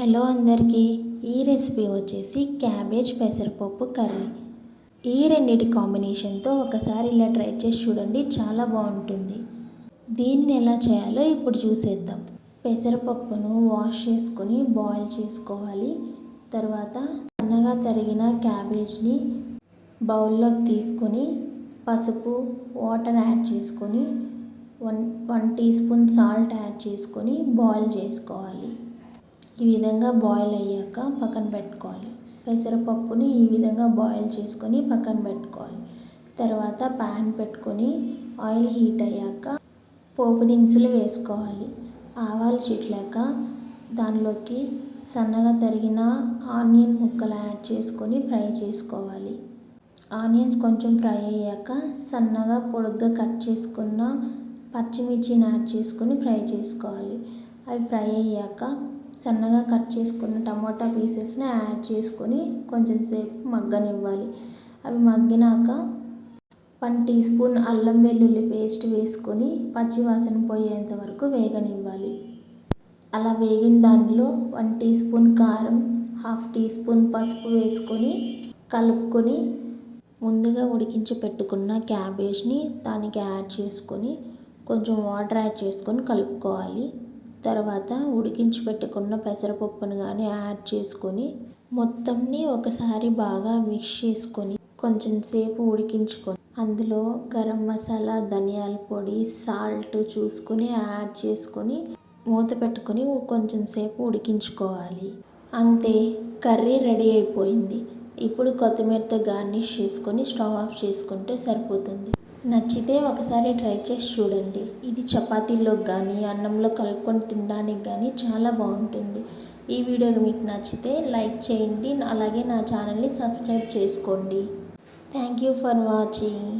Hello అందరికీ ఈ recipe వచ్చేసి క్యాబేజ్ పెసరపప్పు కర్రీ. ఈ రెండింటి కాంబినేషన్తో ఒకసారి ఇలా ట్రై చేసి చూడండి చాలా బాగుంటుంది. దీన్ని ఎలా చేయాలో ఇప్పుడు చూసేద్దాం. పెసరపప్పును వాష్ చేసుకొని బాయిల్ చేసుకోవాలి. తర్వాత సన్నగా తరిగిన క్యాబేజ్ని బౌల్లోకి తీసుకొని పసుపు వాటర్ యాడ్ చేసుకొని one one tea spoon salt add చేసుకొని బాయిల్ చేసుకోవాలి. ఈ విధంగా బాయిల్ అయ్యాక పక్కన పెట్టుకోవాలి. పెసరపప్పుని ఈ విధంగా బాయిల్ చేసుకొని పక్కన పెట్టుకోవాలి. తర్వాత ప్యాన్ పెట్టుకొని ఆయిల్ హీట్ అయ్యాక పోపు దినుసులు వేసుకోవాలి. ఆవాలు చిట్లాక దానిలోకి సన్నగా తరిగిన ఆనియన్ ముక్కలు యాడ్ చేసుకొని ఫ్రై చేసుకోవాలి. ఆనియన్స్ కొంచెం ఫ్రై అయ్యాక సన్నగా పొడుగ్గా కట్ చేసుకున్న పచ్చిమిర్చిని యాడ్ చేసుకొని ఫ్రై చేసుకోవాలి. అవి ఫ్రై అయ్యాక సన్నగా కట్ చేసుకున్న టమాటా పీసెస్ని యాడ్ చేసుకొని కొంచెం సేపు మగ్గనివ్వాలి. అవి మగ్గినాక వన్ టీ స్పూన్ అల్లం వెల్లుల్లి పేస్ట్ వేసుకొని పచ్చివాసన పోయేంత వరకు వేగనివ్వాలి. అలా వేగిన దానిలో వన్ టీ స్పూన్ కారం హాఫ్ టీ స్పూన్ పసుపు వేసుకొని కలుపుకొని ముందుగా ఉడికించి పెట్టుకున్న క్యాబేజ్ని దానికి యాడ్ చేసుకొని కొంచెం వాటర్ యాడ్ చేసుకొని కలుపుకోవాలి. తర్వాత ఉడికించి పెట్టుకున్న పెసరపప్పును కానీ యాడ్ చేసుకొని మొత్తంని ఒకసారి బాగా మిక్స్ చేసుకొని కొంచెం సేపు ఉడికించుకొని అందులో గరం మసాలా ధనియాల పొడి సాల్ట్ చూసుకొని యాడ్ చేసుకొని మూత పెట్టుకొని కొంచెం సేపు ఉడికించుకోవాలి. అంతే కర్రీ రెడీ అయిపోయింది. ఇప్పుడు కొత్తిమీరతో గార్నిష్ చేసుకొని స్టవ్ ఆఫ్ చేసుకుంటే సరిపోతుంది. నచ్చితే ఒకసారి ట్రై చేసి చూడండి. ఇది చపాతీలోకి కానీ అన్నంలో కలుపుకొని తినడానికి కానీ చాలా బాగుంటుంది. ఈ వీడియో మీకు నచ్చితే లైక్ చేయండి. అలాగే నా ఛానల్ని సబ్స్క్రైబ్ చేసుకోండి. Thank you for watching.